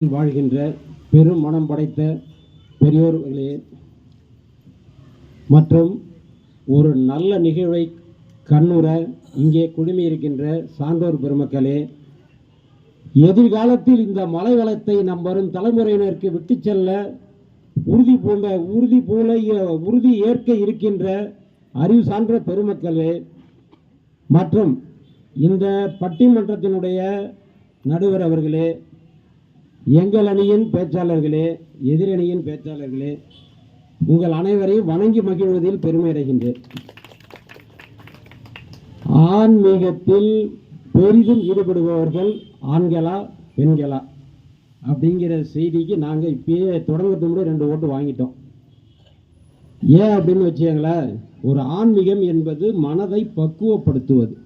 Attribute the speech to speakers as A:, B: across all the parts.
A: வாழ்கின்ற பெரும் மனம் படைத்த பெரியோர்களே மற்றும் ஒரு நல்ல நிகழ்வை கண்ணுற இங்கே குழுமியிருக்கின்ற சான்றோர் பெருமக்களே எதிர்காலத்தில் இந்த மலை வளத்தை நம் வரும் தலைமுறையினருக்கு விட்டுச் செல்ல உறுதி பூண்ட உறுதி போல உறுதி ஏற்க இருக்கின்ற அறிவு சான்ற பெருமக்களே மற்றும் இந்த பட்டிமன்றத்தினுடைய நடுவர் அவர்களே எங்கள் அணியின் பேச்சாளர்களே எதிரணியின் பேச்சாளர்களே உங்கள் அனைவரையும் வணங்கி மகிழ்வதில் பெருமை அடைகின்றேன். ஆன்மீகத்தில் பெரிதும் ஈடுபடுபவர்கள் ஆண்களா பெண்களா? அப்படிங்கிற செய்திக்கு நாங்கள் இப்பயே தொடங்கிறது கூட ரெண்டு ஓட்டு வாங்கிட்டோம். ஏன் அப்படின்னு வச்சுக்கங்களேன் ஒரு ஆன்மீகம் என்பது மனதை பக்குவப்படுத்துவது.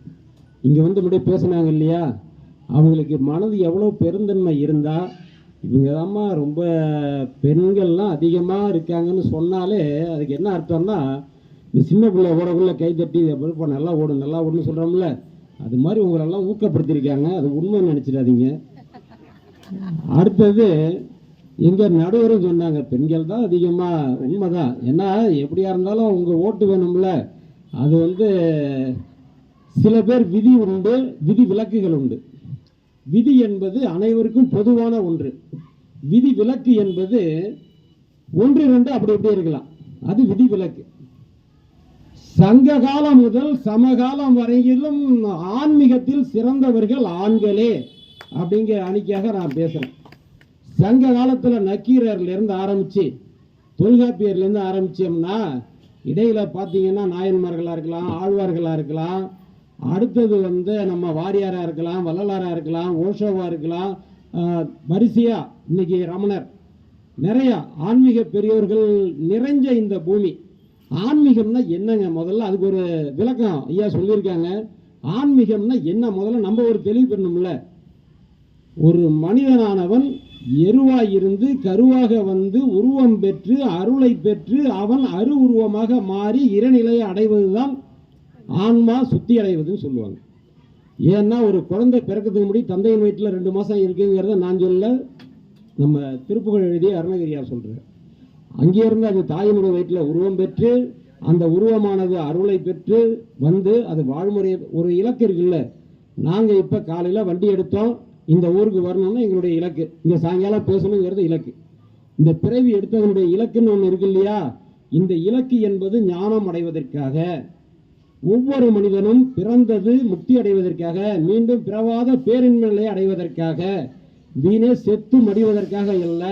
A: இங்கே வந்து முன்னாடி பேசினாங்க இல்லையா? அவங்களுக்கு மனது எவ்வளோ பெருந்தன்மை இருந்தால் இவங்க தாம்மா ரொம்ப பெண்கள்லாம் அதிகமாக இருக்காங்கன்னு சொன்னாலே அதுக்கு என்ன அர்த்தம்னா இந்த சின்ன பிள்ளை ஓடக்குள்ளே கை தட்டி இப்போ நல்லா ஓடும் நல்லா ஓடுன்னு சொல்கிறோம்ல அது மாதிரி உங்களெல்லாம் ஊக்கப்படுத்தியிருக்காங்க. அது உண்மை நினச்சிடாதீங்க. அடுத்தது எங்கள் நடுவரும் சொன்னாங்க பெண்கள் தான் அதிகமாக உண்மை தான் ஏன்னா எப்படியா இருந்தாலும் அவங்க ஓட்டு வேணும்ல. அது வந்து சில பேர் விதி உண்டு விதி விலக்குகள் உண்டு. விதி என்பது அனைவருக்கும் பொதுவான ஒன்று. விதி விலக்கு என்பது ஒன்று ரெண்டு அப்படி இப்படி இருக்கலாம். அது விதி விலக்கு. சங்க காலம் முதல் சமகாலம் வரையிலும் ஆன்மீகத்தில் சிறந்தவர்கள் ஆண்களே அப்படிங்கிற அணிக்காக நான் பேசுறேன். சங்க காலத்தில் நக்கீரர்லேருந்து ஆரம்பிச்சு தொல்காப்பியர்லேருந்து ஆரம்பிச்சோம்னா இடையில பார்த்தீங்கன்னா நாயன்மார்களாக இருக்கலாம் ஆழ்வார்களாக இருக்கலாம் அடுத்தது வந்து நம்ம வாரியாரா இருக்கலாம் வள்ளலாரா இருக்கலாம் ஓஷோவா இருக்கலாம் வரிசையா இன்னைக்கு ரமணர். நிறைய ஆன்மீக பெரியோர்கள் நிறைஞ்ச இந்த பூமி. ஆன்மீகம்னா என்னங்க? முதல்ல அதுக்கு ஒரு விளக்கம் ஐயா சொல்லியிருக்காங்க. ஆன்மீகம்னா என்ன? முதல்ல நம்ம ஒரு தெளிவு பெறணும்ல. ஒரு மனிதனானவன் எருவாய் இருந்து கருவாக வந்து உருவம் பெற்று அருளை பெற்று அவன் அரு உருவமாக மாறி இறநிலையை அடைவதுதான் ஆன்மா சுத்தி அடைவதுன்னு சொல்லுவாங்க. ஏன்னா ஒரு குழந்தை பிறக்கிறதுக்கு முன்னாடி தந்தையின் வயிற்றில் ரெண்டு மாதம் இருக்குங்கிறத நான் சொல்ல நம்ம திருப்புகழ் எழுதிய அருணகிரியார் சொல்கிறார் அங்கேருந்து அது தாயினுடைய வயிற்றில் உருவம் பெற்று அந்த உருவமானது அருளை பெற்று வந்து அது வாழ்முறை ஒரு இலக்கு இருக்குல்ல. நாங்கள் இப்போ காலையில் வண்டி எடுத்தோம் இந்த ஊருக்கு வரணும்னு எங்களுடைய இலக்கு. இங்கே சாயங்காலம் பேசணுங்கிறது இலக்கு. இந்த பிறவி எடுத்தவனுடைய இலக்குன்னு ஒன்று இருக்கு இல்லையா? இந்த இலக்கு என்பது ஞானம் அடைவதற்காக. ஒவ்வொரு மனிதனும் பிறந்தது முக்தி அடைவதற்காக மீண்டும் பிறவாத பேரின்மை நிலையை அடைவதற்காக வீணே செத்து மடிவதற்காக அல்ல.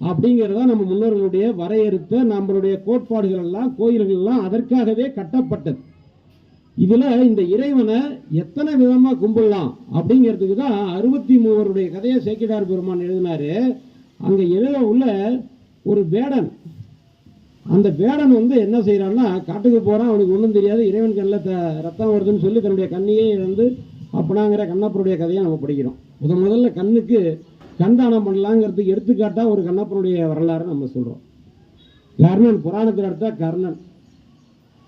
A: அப்படிங்கிறத நம்ம முன்னோர்களுடைய வரையறுத்த நம்மளுடைய கோட்பாடுகள் எல்லாம் கோயில்கள் எல்லாம் அதற்காகவே கட்டப்பட்டது. இதுல இந்த இறைவனை எத்தனை விதமா கும்பிடலாம் அப்படிங்கிறதுக்கு தான் அறுபத்தி மூவருடைய கதையை சேக்கிடார் பெருமான் எழுதினாரு. அங்க எழுத உள்ள ஒரு வேடன் அந்த வேடன் வந்து என்ன செய்யறான்னா காட்டுக்கு போறான் அவனுக்கு ஒன்றும் தெரியாது. இறைவன் கண்ணில் த ரத்தம் வருதுன்னு சொல்லி தன்னுடைய கண்ணையே வந்து அப்பனாங்கிற கண்ணப்பருடைய கதையை நம்ம படிக்கிறோம். முத முதல்ல கண்ணுக்கு கண்தானம் பண்ணலாங்கிறதுக்கு எடுத்துக்காட்டா ஒரு கண்ணப்பனுடைய வரலாறு நம்ம சொல்றோம். கர்ணன் புராணத்தில் எடுத்தா கர்ணன்.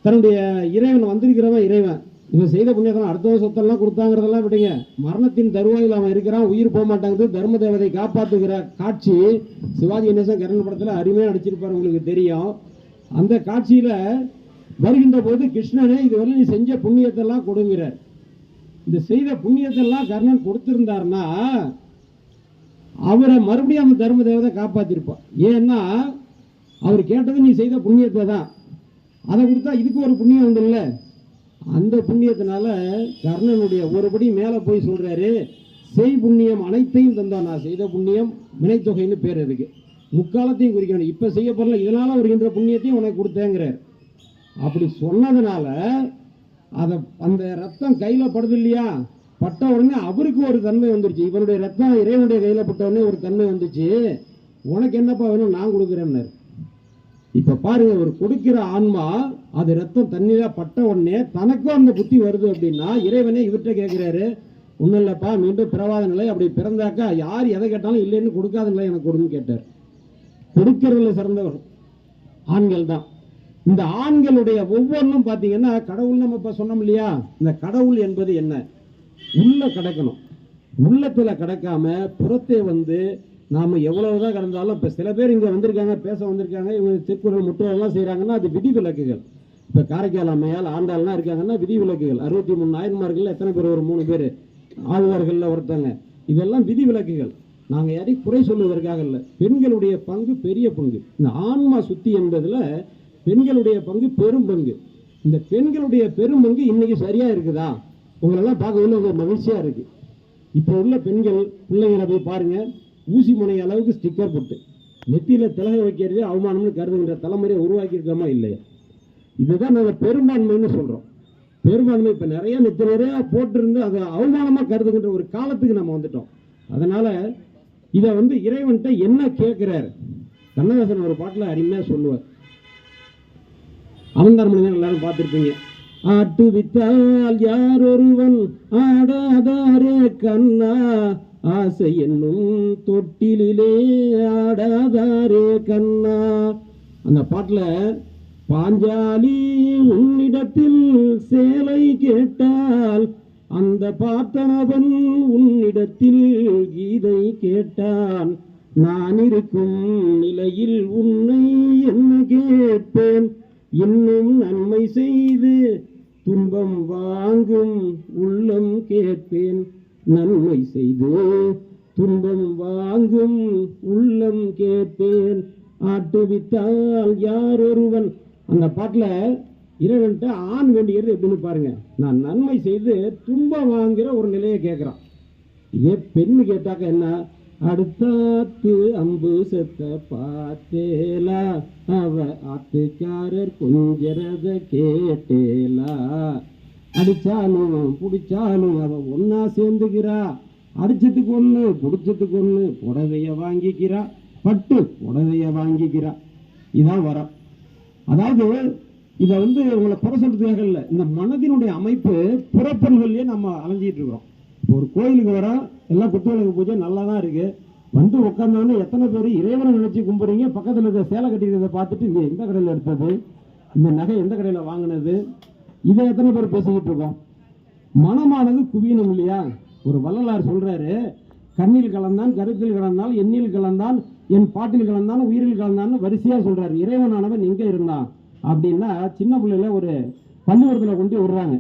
A: தன்னுடைய இறைவன் வந்திருக்கிறவன் இறைவன். இவன் செய்த புண்ணியத்தெல்லாம் அடுத்த சொத்தெல்லாம் கொடுத்தாங்கிறதெல்லாம் விடுங்க. மரணத்தின் தருவாயில் அவன் இருக்கிறான் உயிர் போக மாட்டேங்குது தர்ம தேவதை காப்பாத்துகிற காட்சி சிவாஜி கணேசன் கரண் படத்துல அருமையா அடிச்சிருப்பாரு உங்களுக்கு தெரியும். அந்த காட்சியில வருகின்ற போது கிருஷ்ணனே இதுவரை நீ செஞ்ச புண்ணியத்தெல்லாம் கொடுங்கிறார். இந்த செய்த புண்ணியத்தெல்லாம் கர்ணன் கொடுத்திருந்தார்னா அவரை மறுபடியும் அந்த தர்ம தேவதை காப்பாத்திருப்பான். ஏன்னா அவர் கேட்டது நீ செய்த புண்ணியத்தை தான். அதை கொடுத்தா இதுக்கு ஒரு புண்ணியம் உண்டுல்ல. அந்த புண்ணியத்தினால கர்ணனுடைய ஒருபடி மேலே போய் சொல்கிறாரு செய் புண்ணியம் அனைத்தையும் தந்தான் நான் செய்த புண்ணியம் வினைத்தொகைன்னு பேர் இருக்கு முக்காலத்தையும் குறிக்கணும். இப்போ செய்ய போறல இதனால் வருகின்ற புண்ணியத்தையும் உனக்கு கொடுத்தேங்கிறார். அப்படி சொன்னதுனால அதை அந்த ரத்தம் கையில் படுது இல்லையா? பட்ட உடனே அவருக்கு ஒரு தன்மை வந்துருச்சு. இவருடைய ரத்தம் இறைவனுடைய கையில் பட்ட உடனே ஒரு தன்மை வந்துச்சு. உனக்கு என்னப்பா வேணும்? நான் கொடுக்குறேன்னாரு. இப்போ பாருங்க ஒரு கொடுக்கிற ஆன்மா அது ரத்தம் தண்ணியில பட்ட உடனே தனக்கும் அந்த புத்தி வருது அப்படின்னா இறைவனே இவர்கிட்ட கேட்கிறாரு ஒன்றும் இல்லைப்பா மீண்டும் பிறவாத நிலை அப்படி பிறந்தாக்கா யார் எதை கேட்டாலும் இல்லைன்னு கொடுக்காத நிலை எனக்கு கொடுன்னு கேட்டார். கொடுக்கறதுல சிறந்தவர் ஆண்கள் தான். இந்த ஆண்களுடைய ஒவ்வொன்றும் பார்த்தீங்கன்னா கடவுள் நம்ம இப்போ சொன்னோம் இல்லையா? இந்த கடவுள் என்பது என்ன? உள்ள கிடக்கணும். உள்ளத்தில் கிடக்காம புறத்தே வந்து நாம் எவ்வளவுதான் கடந்தாலும் இப்போ சில பேர் இங்கே வந்திருக்காங்க பேச வந்திருக்காங்க இவங்க திருக்குறள் முற்றுகைலாம் செய்கிறாங்கன்னா அது விதிவிலக்குகள் இப்போ காரைக்கால் அம்மையால் ஆண்டாள்லாம் இருக்காங்கன்னா விதி விலக்குகள் அறுபத்தி மூணு நாயன்மார்கள் எத்தனை பேர்? ஒரு மூணு பேர். ஆழ்வார்களில் ஒருத்தங்க. இதெல்லாம் விதி விலக்குகள் நாங்கள் யாரையும் குறை சொல்லுவதற்காக இல்லை. பெண்களுடைய பங்கு பெரிய பங்கு. இந்த ஆன்மா சுத்தி என்பதில் பெண்களுடைய பங்கு பெரும் பங்கு. இந்த பெண்களுடைய பெரும் பங்கு இன்னைக்கு சரியா இருக்குதா? உங்களெல்லாம் பார்க்கறதுல ஒரு மகிழ்ச்சியா இருக்கு. இப்போ உள்ள பெண்கள் பிள்ளைங்களை போய் பாருங்க. ஊசி முனை அளவுக்கு ஸ்டிக்கர் போட்டு. நெத்தியில் திலக வைக்கிறதே அவமானம்னு கருதுகின்ற தலைமுறையை உருவாக்கியிருக்கோமா இல்லையா? இதுதான் நாங்கள் பெரும்பான்மைன்னு சொல்றோம். பெரும்பான்மை இப்போ நிறைய நெத்தி நிறைய போட்டிருந்து அதை அவமானமா கருதுகின்ற ஒரு காலத்துக்கு நம்ம வந்துட்டோம். அதனால இதை வந்து இறைவன்கிட்ட என்ன கேட்கிறார்? கண்ணதாசன் ஒரு பாட்டில் அருமையா சொல்லுவார். அவன்தார் மனிதன் எல்லாரும் பார்த்துருப்பீங்க. ஆட்டு வித்தால் யார் ஒருவன் ஆடாதாரே கண்ணா ஆசை என்னும் தொட்டிலே ஆடாதாரே கண்ணா. அந்த பாட்டில் பாஞ்சாலி உன்னிடத்தில் சேலை கேட்டால் அந்த பார்த்தனவன் உன்னிடத்தில் கீதை கேட்டான். நான் இருக்கும் நிலையில் உன்னை என்ன கேட்பேன்? இன்னும் நன்மை செய்து துன்பம் வாங்கும் உள்ளம் கேட்பேன். நன்மை செய்து துன்பம் வாங்கும் உள்ளம் கேட்பேன். ஆட்டுவித்தால் யாரொருவன் அந்த பாட்டில் இறைவன்ட்டு ஆண் வேண்டியது எப்படின்னு பாருங்க. நான் நன்மை செய்து துன்பம் வாங்குகிற ஒரு நிலையை கேட்குறான். இதே பெண்ணு கேட்டாக்க என்ன? அடுத்தாத்து அம்பு செத்த பார்த்தேலா அவ ஆத்துக்காரர் கொஞ்சரத கேட்டேலா. அடிச்சாலும் பிடிச்சாலும் அவ ஒன்னா சேர்ந்துக்கிறா. அடிச்சதுக்கு ஒன்று பிடிச்சதுக்கு ஒன்று புடவைய வாங்கிக்கிறா. பட்டு புடவைய வாங்கிக்கிறா. இதான் வரம். அதாவது இதை வந்து உங்களை குறை சொல்றதுக்காக இல்லை. இந்த மனதினுடைய அமைப்பு புறப்பொருள்கள்லயே நம்ம அலைஞ்சிட்டு இருக்கிறோம். இப்போ ஒரு கோயிலுக்கு வரோம் எல்லாம் குத்துவிளக்கு பூஜை நல்லா தான் இருக்கு. வந்து உட்காந்தோன்னே எத்தனை பேர் இறைவனை நினைச்சு கும்பிடுறீங்க பக்கத்தில் இருக்க சேலை கட்டிக்கிறத பார்த்துட்டு இது எந்த கடையில் எடுத்தது? இந்த நகை எந்த கடையில் வாங்கினது? இதை எத்தனை பேர் பேசிக்கிட்டு இருக்கோம்? மனமானது குவியணும் இல்லையா? ஒரு வள்ளலார் சொல்றாரு கண்ணில் கலந்தான் கருத்தில் கலந்தால் எண்ணில் கலந்தான் என் பாட்டில் கலந்தாலும் உயிரில் கலந்தாலும் வரிசையாக சொல்கிறார் இறைவனானவன் எங்கே இருந்தான்? அப்படின்னா சின்ன பிள்ளையில ஒரு பள்ளிக்கூடத்துல கொண்டு விடுறாங்க.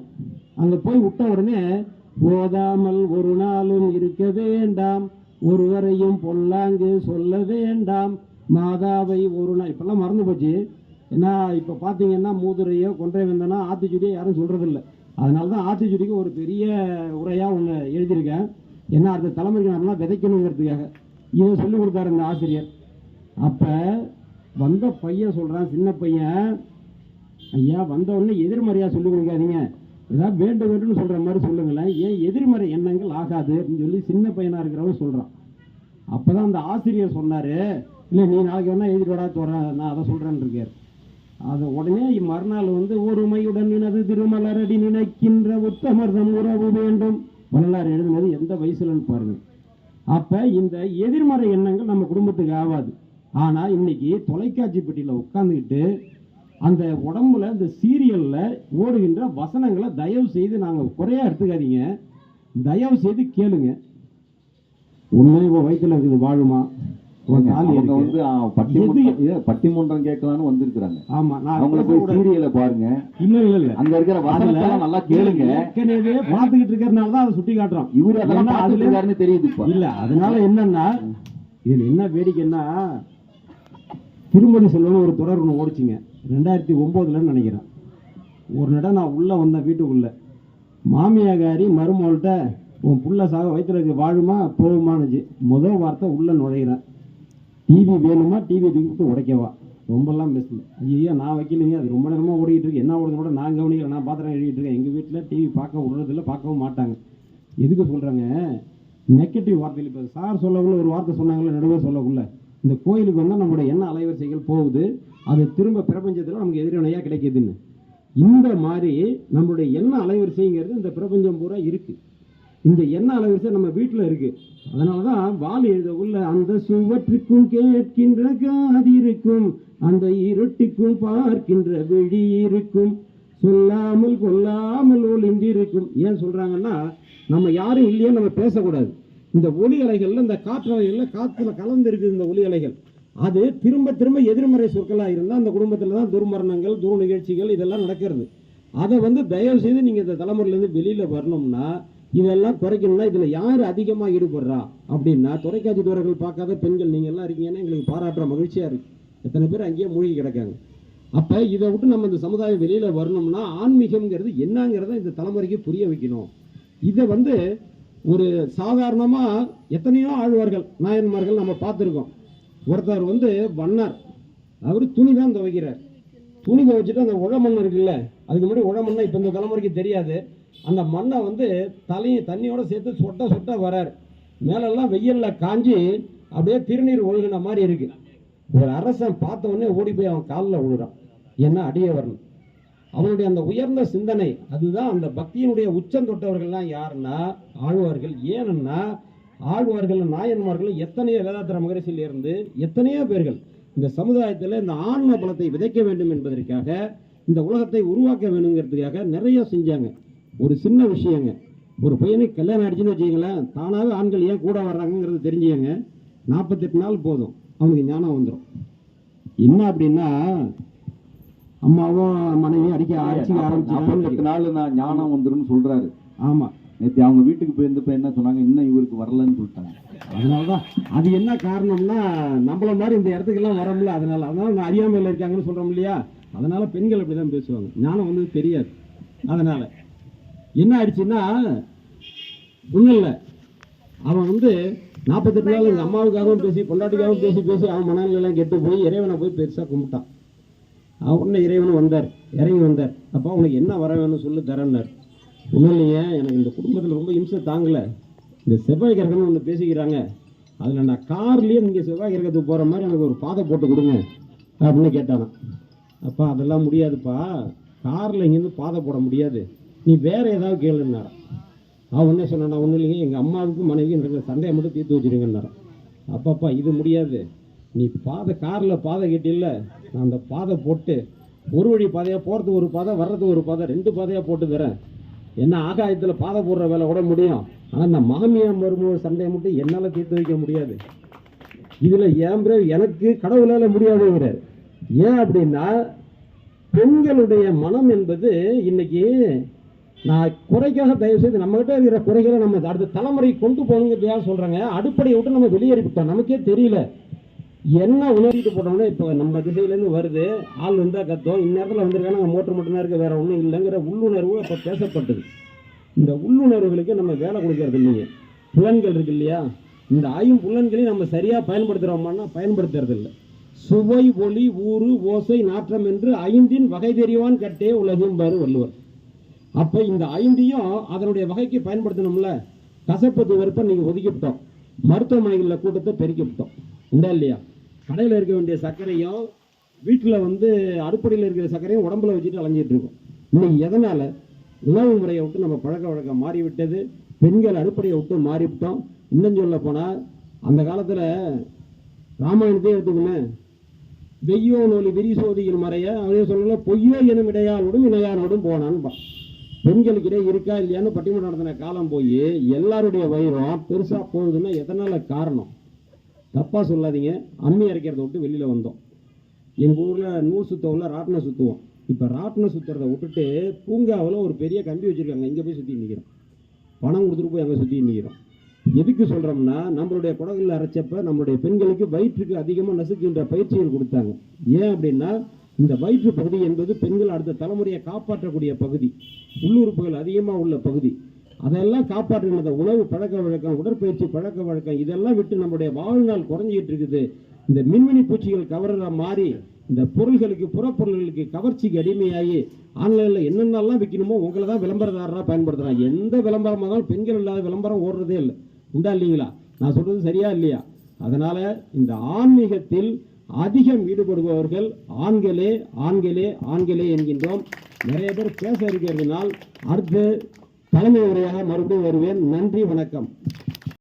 A: அங்கே போய் விட்ட உடனே ஓதாமல் ஒரு நாளும் இருக்க வேண்டாம். ஒருவரையும் பொல்லாங்கு சொல்ல வேண்டாம். மாதாவை ஒரு நாள் இப்பெல்லாம் மறந்து போச்சு. ஏன்னா இப்போ பார்த்தீங்கன்னா மூதுரையோ கொன்றை வந்தனா ஆத்திச்சுடியோ யாரும் சொல்கிறதில்ல அதனால தான் ஆத்திச்சுடிக்கு ஒரு பெரிய உரையாக ஒன்று எழுதியிருக்கேன். ஏன்னா அடுத்த தலைமுறைக்கு நம்மளாம் விதைக்கணுங்கிறதுக்காக. இதை சொல்லி கொடுத்தாரு இந்த ஆசிரியர். அப்போ வந்த பையன் சொல்கிறான் சின்ன பையன் ஐயா வந்த உடனே எதிர்மறையாக சொல்லி கொடுக்காதீங்க. ஏதாவது வேண்டும் வேண்டும்னு சொல்கிற மாதிரி சொல்லுங்களேன். ஏன் எதிர்மறை எண்ணங்கள் ஆகாது? அப்படின்னு சொல்லி சின்ன பையனாக இருக்கிறவன் சொல்கிறான் அப்போ தான் அந்த ஆசிரியர் சொன்னார் இல்லை நீ நாளைக்கு வேணா எழுதிட்டு வரா நான் அதை சொல்கிறேன்னு இருக்கார். அது உடனே மறுநாள் வந்து ஒருமையுடன் நினது திருமலரடி நினைக்கின்ற உத்தமர்தம் உறவு வேண்டும். வரலாறு எழுதுனது எந்த வயசுலன்னு பாருங்க. அப்ப இந்த எதிர்மறை எண்ணங்கள் நம்ம குடும்பத்துக்கு ஆகாது. ஆனா இன்னைக்கு தொலைக்காட்சி பெட்டியில உட்காந்துக்கிட்டு அந்த உடம்புல இந்த சீரியல்ல ஓடுகின்ற வசனங்களை தயவு செய்து நாங்க குறையாக எடுத்துக்காதீங்க. தயவு செய்து கேளுங்க. உண்மை உன் வயிற்றுல இருக்குது வாழுமா?
B: அவங்க. வந்து பட்டிமன்றம் பட்டிமன்றம் கேட்கலான்னு வந்திருக்கிறாங்க.
A: ஆமா நான்
B: அவங்கள போய் சீரியலை பாருங்க.
A: இல்ல இல்ல இல்ல.
B: அங்க இருக்கிற வசனத்தெல்லாம் நல்லா கேளுங்க.
A: ஏற்கனவே பார்த்துக்கிட்டு இருக்கிறனால தான் அதை சுட்டி காட்டுறோம்.
B: இவரு அதெல்லாம்
A: ஏன்னா
B: பார்த்துட்டு
A: அதுல-
B: இருக்காருன்னு தெரியுது
A: இல்ல அதனால என்னன்னா இதுல என்ன வேடிக்கைன்னா திருமதி செல்வன் ஒரு தொடர் ஒன்று ஓடிச்சுங்க. ரெண்டாயிரத்தி ஒம்போதுலன்னு நினைக்கிறேன். ஒரு நடம் நான் உள்ள வந்தேன் வீட்டுக்குள்ள. மாமியாகாரி மருமகள்கிட்ட உன் புள்ள சாக வயிற்றுக்கு வாழுமா? போகுமானுச்சு முதல் வார்த்தை உள்ள நுழையிறேன். டிவி வேணுமா டிவி தூக்கிட்டு உடைக்கவா? ரொம்பலாம் பேசல. ஐயோ நான் வைக்கலைங்க. அது ரொம்ப நேரமாக ஓடிக்கிட்டு இருக்கு. என்ன ஓடுது கூட நான் கவனிக்கல. நான் பாத்திரம் எழுதிட்டு இருக்கேன். எங்கள் வீட்டில் டிவி பார்க்க விடுறதில்ல பார்க்கவும் மாட்டாங்க. எதுக்கு சொல்கிறாங்க நெகட்டிவ் வார்த்தையில் இப்போ சார் சொல்லக்குள்ள ஒரு வார்த்தை சொன்னாங்களே நடுவே சொல்லக்குள்ள. இந்த கோயிலுக்கு வந்தால் நம்மளுடைய எண்ண அலைவரிசைகள் போகுது. அது திரும்ப பிரபஞ்சத்தில் நமக்கு எதிரணையாக கிடைக்கிதுன்னு. இந்த மாதிரி நம்மளுடைய எண்ண அலைவரிசைங்கிறது இந்த பிரபஞ்சம் பூரா இருக்குது இந்த எண்ண அளவரிசை நம்ம வீட்டில் இருக்கு. அதனால தான் வால் எழுதக்குள்ள அந்த சுவற்றுக்கும் கேட்கின்ற காதிருக்கும் அந்த இருட்டுக்கும் பார்க்கின்ற விழி இருக்கும். சொல்லாமல் கொல்லாமல் ஒளிந்திருக்கும் ஏன் சொல்றாங்கன்னா நம்ம யாரும் இல்லையோ நம்ம பேசக்கூடாது. இந்த ஒலி அலைகள்ல இந்த காற்று அலைகள்ல காத்துல கலந்து இருக்குது இந்த ஒலி அலைகள். அது திரும்ப திரும்ப எதிர்மறை சொற்களாக இருந்தால் அந்த குடும்பத்தில் தான் துர்மரணங்கள் துர் நிகழ்ச்சிகள் இதெல்லாம் நடக்கிறது. அதை வந்து தயவு செய்து நீங்கள் இந்த தலைமுறையிலேருந்து வெளியில் வரணும்னா இதெல்லாம் குறைக்கணும்னா இதுல யார் அதிகமா ஈடுபடுறா? அப்படின்னா தொலைக்காட்சி பார்க்காத பெண்கள். நீங்க எல்லாம் இருக்கீங்கன்னா எங்களுக்கு பாராட்டுற மகிழ்ச்சியா இருக்கு. எத்தனை பேர் அங்கேயே மூழ்கி கிடக்காங்க. அப்ப இதை விட்டு நம்ம இந்த சமுதாயம் வெளியில வரணும்னா ஆன்மீகம்ங்கிறது என்னங்கிறத இந்த தலைமுறைக்கு புரிய வைக்கணும். இதை வந்து ஒரு சாதாரணமா எத்தனையோ ஆழ்வார்கள் நாயன்மார்கள் நம்ம பார்த்துருக்கோம். ஒருத்தர் வந்து வண்ணார். அவர் துணி தான் துவைக்கிறார். துணி துவைச்சிட்டு அந்த உழமண் இருக்குல்ல அதுக்கு முன்னாடி உழமண்ணா இப்போ இந்த தலைமுறைக்கு தெரியாது. அந்த மண்ணை வந்து தலையும் தண்ணியோட சேர்த்து சொட்ட சொட்ட வரார். மேலெல்லாம் வெயில்ல காஞ்சி அப்படியே திருநீர் ஒழுகின மாதிரி இருக்கு. ஒரு அரசன் பார்த்த உடனே ஓடி போய் அவன் காலில் விழுறான். என்ன அடியே வரணும் அவனுடைய அந்த உயர்ந்த சிந்தனை அதுதான் அந்த பக்தியினுடைய உச்சம் தொட்டவர்கள்லாம் யாருன்னா ஆழ்வார்கள். ஏன்னா ஆழ்வார்கள் நாயன்மார்கள் எத்தனையோ வேதாத்திர மகரிஷியில் இருந்து எத்தனையோ பேர்கள் இந்த சமுதாயத்தில் இந்த ஆன்ம பலத்தை விதைக்க வேண்டும் என்பதற்காக இந்த உலகத்தை உருவாக்க வேணுங்கிறதுக்காக நிறைய செஞ்சாங்க. ஒரு சின்ன விஷயங்க. ஒரு பையனுக்கு கல்யாணம் ஆயிடுச்சுன்னு வச்சுக்கங்களேன் தானாகவே ஆண்கள் ஏன் கூட வர்றாங்கங்கிறது தெரிஞ்சுக்கங்க. நாற்பத்தெட்டு நாள் போதும். அவனுக்கு ஞானம் வந்துடும் என்ன அப்படின்னா அம்மாவும் மனைவியும் அடிக்க
B: நாற்பத்தெட்டு
A: ஆரம்பிச்சு
B: நாள் நான் ஞானம் வந்துருன்னு சொல்றாரு.
A: ஆமா.
B: நேத்து அவங்க வீட்டுக்கு போயிருந்தப்ப என்ன சொன்னாங்க? இன்னும் இவருக்கு வரலன்னு சொல்லிட்டாங்க.
A: அதனாலதான் அது என்ன காரணம்னா நம்மள மாதிரி இந்த இடத்துக்கெல்லாம் வரமுல அதனால அதனால நான் அறியாமையில் இருக்காங்கன்னு சொல்றோம் இல்லையா? அதனால பெண்கள் அப்படிதான் பேசுவாங்க. ஞானம் வந்து தெரியாது. அதனால. என்ன ஆயிடுச்சுன்னா ஒன்றும் இல்லை. அவன் வந்து நாற்பத்தெட்டு நாள் எங்கள் அம்மாவுக்காகவும் பேசி பொண்டாட்டிக்காகவும் பேசி பேசி அவன் மனநிலையெல்லாம் கெட்டு போய் இறைவனை போய் பெருசாக கும்பிட்டான். அவன் உடனே இறைவனும் வந்தார். இறங்கி வந்தார். அப்போ உனக்கு என்ன வர வேணும் சொல்லு தரேன்னார். ஒன்றும் இல்லைங்க எனக்கு இந்த குடும்பத்தில் ரொம்ப இம்சை தாங்கலை. இந்த செவ்வாய் கிரகம்னு ஒன்று பேசிக்கிறாங்க. அதில் நான் கார்லேயே நீங்கள் செவ்வாய் கிரகத்துக்கு போகிற மாதிரி எனக்கு ஒரு பாதை போட்டு கொடுங்க அப்படின்னு கேட்டானான் அப்பா அதெல்லாம் முடியாதுப்பா. காரில் இங்கேருந்து பாதை போட முடியாது. நீ வேற ஏதாவது கேளுன்னாரான் அவன் என்ன சொன்னான் ஒன்றும் இல்லைங்க எங்கள் அம்மாவுக்கும் மனைவியும் இருக்கிற சண்டையை மட்டும் தீர்த்து வச்சுருங்கன்னாரன் அப்பப்பா இது முடியாது. நீ பாதை காரில் பாதை கட்டியில் நான் அந்த பாதை போட்டு ஒரு வழி பாதையாக போகிறது ஒரு பாதை வர்றதுக்கு ஒரு பாதை ரெண்டு பாதையாக போட்டு தரேன் என்ன ஆகாயத்தில் பாதை போடுற வேலை கூட முடியும். ஆனால் இந்த மாமியார் மருமக சண்டையை மட்டும் என்னால் தீர்த்து வைக்க முடியாது. இதில் ஏன் பிறகு எனக்கு கடவுளால் முடியாதுங்கிறார். ஏன் அப்படின்னா பெண்களுடைய மனம் என்பது இன்னைக்கு நான் குறைக்காக தயவு செய்து நம்மகிட்ட இருக்கிற குறைகளை நம்ம அடுத்த தலைமுறை கொண்டு போகணுங்கிறதுக்காக சொல்கிறேங்க அடிப்படையை விட்டு நம்ம வெளியேறிவிட்டோம் நமக்கே தெரியல. என்ன உணர்த்திட்டு போட்டோம்னா இப்போ நம்ம திசையிலேருந்து வருது. ஆள் வந்தால் கத்தோம். இந்நேரத்தில் வந்திருக்காங்க. மோட்டர் மட்டும்தான் இருக்க. வேற ஒன்றும் இல்லைங்கிற உள்ளுணர்வு இப்போ பேசப்பட்டது. இந்த உள்ளுணர்வுகளுக்கு நம்ம வேலை கொடுக்கறது இல்லைங்க புலன்கள் இருக்கு இல்லையா? இந்த ஆயும் புலன்களையும் நம்ம சரியாக பயன்படுத்துகிறோமான்னா பயன்படுத்துறது இல்லை. சுவை ஒளி ஊறு ஓசை நாற்றம் என்று ஐந்தின் வகை தெரிவான் கட்டே உலகம் பாரு வள்ளுவர். அப்போ இந்த ஐந்தையும் அதனுடைய வகைக்கு பயன்படுத்தணும்ல? கசப்பு வெறுப்பை நீங்கள் ஒதுக்கிவிட்டோம். மருத்துவமனைகளில் கூட்டத்தை பெருக்கிவிட்டோம். உண்டா இல்லையா? கடையில் இருக்க வேண்டிய சர்க்கரையும் வீட்டில் வந்து அடுப்படையில் இருக்கிற சர்க்கரையும் உடம்புல வச்சுட்டு அலைஞ்சிட்டு இருக்கோம். இன்னைக்கு எதனால? உணவு முறையை விட்டு நம்ம பழக்க வழக்கம் மாறிவிட்டது. பெண்கள் அடுப்படையை விட்டு மாறிவிட்டோம். இன்னும் சொல்ல போனால் அந்த காலத்தில் ராமாயணத்தையே எடுத்துக்கோங்க வெய்யோ நோலி விரிசோதியின் மறைய அதே சொல்லல பொய்யோ எனும் இடையாளோடும் இணையானோடும் போனான்னு பெண்களுக்கிடையே இருக்கா இல்லையான்னு பட்டிமன்றம் நடத்தின காலம் போய் எல்லாருடைய வயிறும் பெருசா போகுதுன்னா எதனால காரணம்? தப்பா சொல்லாதீங்க. அம்மி அரைக்கிறத விட்டு வெளியில வந்தோம். எங்க ஊர்ல நூல் சுத்தவுல ராட்டினம் சுத்துவோம். இப்ப ராட்டினம் சுற்றுறத விட்டுட்டு பூங்காவில் ஒரு பெரிய கம்பி வச்சிருக்காங்க. இங்க போய் சுத்தி நிற்கிறோம் பணம் கொடுத்துட்டு போய் அங்க சுத்தி நிற்கிறோம் எதுக்கு சொல்றோம்னா நம்மளுடைய குடகுல அரைச்சப்ப நம்மளுடைய பெண்களுக்கு வயிற்றுக்கு அதிகமா நசுக்கின்ற பயிற்சிகள் கொடுத்தாங்க. ஏன் அப்படின்னா இந்த வயிற்று பகுதி என்பது பெண்கள் அடுத்த தலைமுறையை காப்பாற்றக்கூடிய பகுதி. உள்ளுறுப்புகள் அதிகமாக உள்ள பகுதி. அதெல்லாம் காப்பாற்றுகிற உணவு பழக்க வழக்கம் உடற்பயிற்சி பழக்க வழக்கம் இதெல்லாம் விட்டு நம்முடைய வாழ்நாள் குறைஞ்சிட்டு இருக்குது. இந்த மின்மினி பூச்சிகள் கவர்ற மாதிரி இந்த பொருள்களுக்கு புறப்பொருள்களுக்கு கவர்ச்சிக்கு அடிமையாகி ஆன்லைனில் என்னென்னலாம் விற்கணுமோ உங்களை தான் விளம்பரதாரராக பயன்படுத்துகிறாங்க எந்த விளம்பரமாக இருந்தாலும் பெண்கள் இல்லாத விளம்பரம் ஓடுறதே இல்லை. உண்டா இல்லைங்களா? நான் சொல்கிறது சரியா இல்லையா? அதனால் இந்த ஆன்மீகத்தில் அதிகம் ஈடுபடுபவர்கள் ஆண்களே ஆண்களே ஆண்களே என்கின்றோம். நிறைய பேர் பேச இருக்கிறதுனால் அடுத்து தலைமை உரையாக மறுபடியும் வருவேன். நன்றி வணக்கம்.